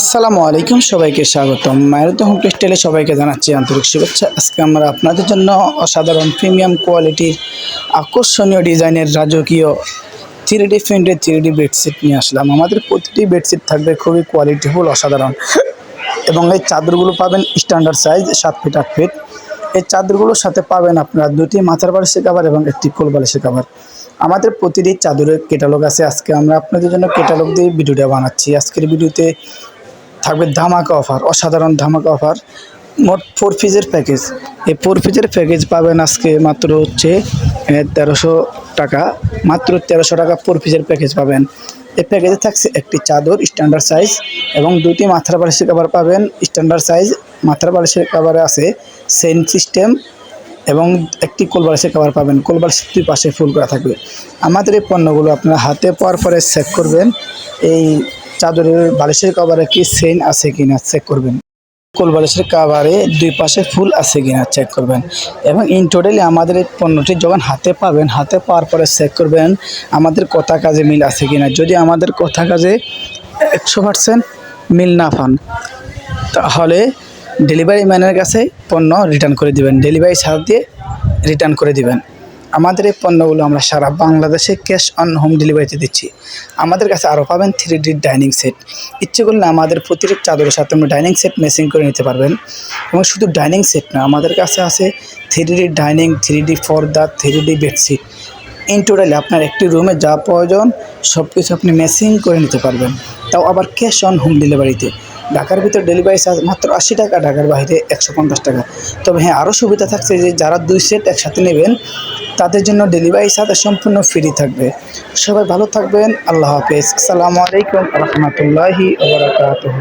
আসসালামু আলাইকুম, সবাইকে স্বাগতম। মায়ের হোম টেক্সটাইলে সবাইকে জানাচ্ছি আন্তরিক শুভেচ্ছা। আজকে আমরা আপনাদের জন্য অসাধারণ প্রিমিয়াম কোয়ালিটির আকর্ষণীয় ডিজাইনের রাজকীয় থ্রি ডি প্রিন্টের থ্রি ডি বেডশিট নিয়ে আসলাম। আমাদের প্রতিটি বেডশিট থাকবে খুবই কোয়ালিটিফুল অসাধারণ। এবং এই চাদরগুলো পাবেন স্ট্যান্ডার্ড সাইজ সাত ফিট আট ফিট এই চাদরগুলোর সাথে পাবেন আপনারা দুটি মাথার বালিশের কাভার এবং একটি কোল বালিশের কাভার আমাদের প্রতিটি চাদরের কেটালগ আছে। আজকে আমরা আপনাদের জন্য কেটালগ দিয়ে ভিডিওটা বানাচ্ছি। আজকের ভিডিওতে থাকবে ধামাকা অফার, অসাধারণ ধামাকা অফার। মোট ফোর পিসের প্যাকেজ এই ফোর পিসের প্যাকেজ পাবেন আজকে মাত্র হচ্ছে তেরোশো টাকা, মাত্র তেরোশো টাকা ফোর পিসের প্যাকেজ পাবেন। এই প্যাকেজে থাকছে একটি চাদর স্ট্যান্ডার্ড সাইজ এবং দুটি মাথার বালিশের কাভার পাবেন। স্ট্যান্ডার্ড সাইজ মাথার বালিশের কাভারে আছে সেন সিস্টেম এবং একটি কোলবালিশের কাভার পাবেন। কোলবালিশের দুই পাশে ফুল করা থাকবে। আমাদের এই পণ্যগুলো আপনারা হাতে পাওয়ার পরে চেক করবেন। এই চাদরের বালিশের কাভারে কি সেন আছে কিনা চেক করবেন। কোল বালিশের কাভারে দুই পাশে ফুল আছে কিনা চেক করবেন। এবং ইন টোটালি আমাদের এই পণ্যটি যখন হাতে পাবেন, হাতে পাওয়ার পরে চেক করবেন আমাদের কথা কাজে মিল আছে কিনা। যদি আমাদের কথা কাজে একশো পার্সেন্ট মিল না পান, তাহলে ডেলিভারি ম্যানের কাছে পণ্য রিটার্ন করে দিবেন। ডেলিভারি ছাড় দিয়ে রিটার্ন করে দিবেন। আমাদের এই পণ্যগুলো আমরা সারা বাংলাদেশে ক্যাশ অন হোম ডেলিভারিতে দিচ্ছি। আমাদের কাছে আরও পাবেন থ্রি ডি ডাইনিং সেট। ইচ্ছে করলে আমাদের প্রতিটি চাদরের সাথে আপনি ডাইনিং সেট মেসিং করে নিতে পারবেন। এবং শুধু ডাইনিং সেট না, আমাদের কাছে আছে three D dining three D ফর্দা three D bedsheet in totally আপনার একটি রুমে যা প্রয়োজন সব কিছু আপনি মেসিং করে নিতে পারবেন। তাও আবার ক্যাশ অন হোম ডেলিভারিতে। ঢাকার ভিতর ডেলিভারি চার্জ মাত্র আশি টাকা, ঢাকার বাইরে একশো পঞ্চাশ টাকা। তবে হ্যাঁ আরও সুবিধা থাকছে যে যারা দুই সেট একসাথে নেবেন তাদের জন্য ডেলিভারি সাথে সম্পূর্ণ ফ্রি থাকবে। সবাই ভালো থাকবেন, আল্লাহ হাফেজ। আসসালামু আলাইকুম রহমতুল্লাহি ওবরাকাতুহ